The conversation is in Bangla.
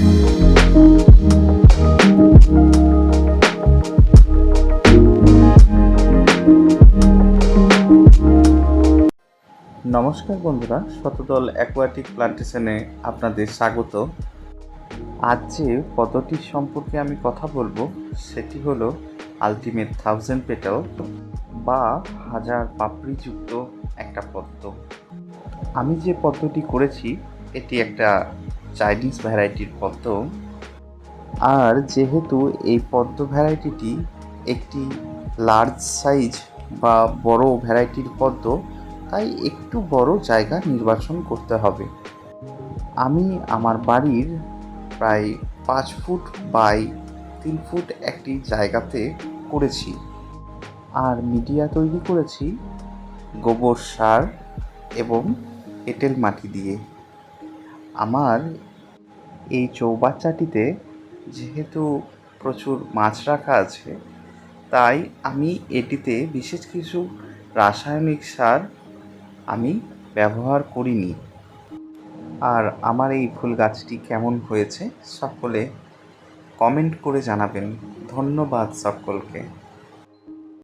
নমস্কার বন্ধুরা, শতদল অ্যাকোয়াটিক প্লান্টেশনে আপনাদের স্বাগত। আজ যে পদ্ধতির সম্পর্কে আমি কথা বলব, সেটি হলো আলটিমেট থাউজেন্ড পেটাল বা হাজার পাপড়িযুক্ত একটা পদ্ম। আমি যে পদ্মটি করেছি, এটি একটা চাইনিজ ভ্যারাইটির পদ্ম। আর যেহেতু এই পদ্ম ভ্যারাইটিটি একটি লার্জ সাইজ বা বড় ভ্যারাইটির পদ্ম, তাই একটু বড় জায়গা নির্বাচন করতে হবে। আমি আমার বাড়ির প্রায় পাঁচ ফুট বাই তিন ফুট একটি জায়গাতে করেছি। আর মিডিয়া তৈরি করেছি গোবর সার এবং এঁটেল মাটি দিয়ে। আমার এই চৌবাচ্চাটিতে যেহেতু প্রচুর মাছ রাখা আছে, তাই আমি এটিতে বিশেষ কিছু রাসায়নিক সার আমি ব্যবহার করিনি। আর আমার এই ফুল গাছটি কেমন হয়েছে, সকলে কমেন্ট করে জানাবেন। ধন্যবাদ সকলকে।